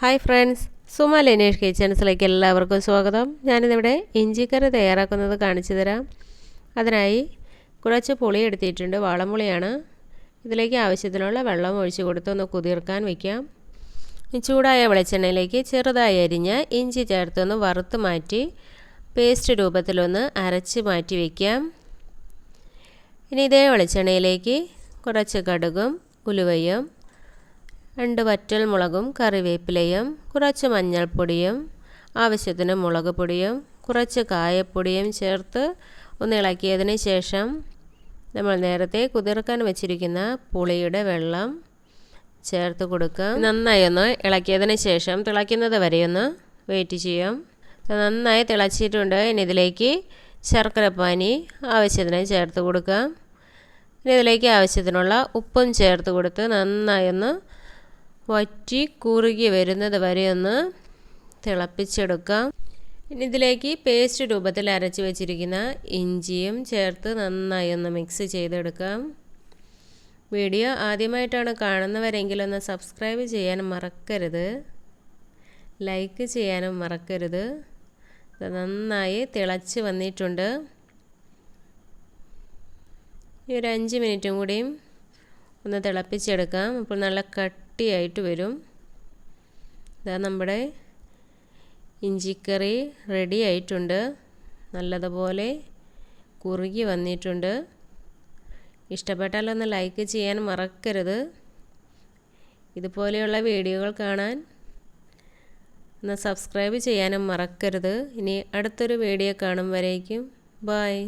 Hi friends Suma Lenesh കിച്ചൺസിലേക്ക് എല്ലാവർക്കും സ്വാഗതം. ഞാനിന്നിവിടെ ഇഞ്ചിക്കറി തയ്യാറാക്കുന്നത് കാണിച്ചു തരാം. അതിനായി കുറച്ച് പുളി എടുത്തിട്ടുണ്ട് വാളംപുളിയാണ്. ഇതിലേക്ക് ആവശ്യത്തിനുള്ള വെള്ളം ഒഴിച്ച് കൊടുത്ത് ഒന്ന് കുതിർക്കാൻ വയ്ക്കാം ചൂടായ വെളിച്ചെണ്ണയിലേക്ക് ചെറുതായി അരിഞ്ഞ ഇഞ്ചി ചേർത്തൊന്ന് വറുത്ത് മാറ്റി പേസ്റ്റ് രൂപത്തിലൊന്ന് അരച്ച് മാറ്റി വയ്ക്കാം ഇനി ഇതേ വെളിച്ചെണ്ണയിലേക്ക് കുറച്ച് കടുകും ഉലുവയും രണ്ട് വറ്റൽ മുളകും കറിവേപ്പിലയും കുറച്ച് മഞ്ഞൾപ്പൊടിയും ആവശ്യത്തിന് മുളക് പൊടിയും കുറച്ച് കായപ്പൊടിയും ചേർത്ത് ഒന്ന് ഇളക്കിയതിന് ശേഷം നമ്മൾ നേരത്തെ കുതിർക്കാൻ വെച്ചിരിക്കുന്ന പുളിയുടെ വെള്ളം ചേർത്ത് കൊടുക്കാം നന്നായി ഒന്ന് ഇളക്കിയതിന് ശേഷം തിളയ്ക്കുന്നത് ഒന്ന് വെയിറ്റ് ചെയ്യാം. നന്നായി തിളച്ചിട്ടുണ്ട്. ഇനി ഇതിലേക്ക് ശർക്കരപ്പാനി ആവശ്യത്തിന് ചേർത്ത് കൊടുക്കാം ഇനി ഇതിലേക്ക് ആവശ്യത്തിനുള്ള ഉപ്പും ചേർത്ത് കൊടുത്ത് നന്നായി ഒന്ന് വറ്റി കുറുകി വരുന്നത് വരെ ഒന്ന് തിളപ്പിച്ചെടുക്കാം. ഇനി ഇതിലേക്ക് പേസ്റ്റ് രൂപത്തിൽ അരച്ച് വെച്ചിരിക്കുന്ന ഇഞ്ചിയും ചേർത്ത് നന്നായി ഒന്ന് മിക്സ് ചെയ്തെടുക്കാം. വീഡിയോ ആദ്യമായിട്ടാണ് കാണുന്നവരെങ്കിൽ ഒന്ന് സബ്സ്ക്രൈബ് ചെയ്യാൻ മറക്കരുത്. ലൈക്ക് ചെയ്യാനും മറക്കരുത്. നന്നായി തിളച്ച് വന്നിട്ടുണ്ട്. ഈ ഒരു അഞ്ച് മിനിറ്റും കൂടിയും ഒന്ന് തിളപ്പിച്ചെടുക്കാം. അപ്പോൾ നല്ല കട്ടിയായിട്ട് വരും. ഇതാ നമ്മുടെ ഇഞ്ചിക്കറി റെഡി ആയിട്ടുണ്ട്. നല്ലതുപോലെ കുറുകി വന്നിട്ടുണ്ട്. ഇഷ്ടപ്പെട്ടാലൊന്ന് ലൈക്ക് ചെയ്യാൻ മറക്കരുത്. ഇതുപോലെയുള്ള വീഡിയോകൾ കാണാൻ ഒന്ന് സബ്സ്ക്രൈബ് ചെയ്യാനും മറക്കരുത്. ഇനി അടുത്തൊരു വീഡിയോ കാണും വരേക്കും. ബായ്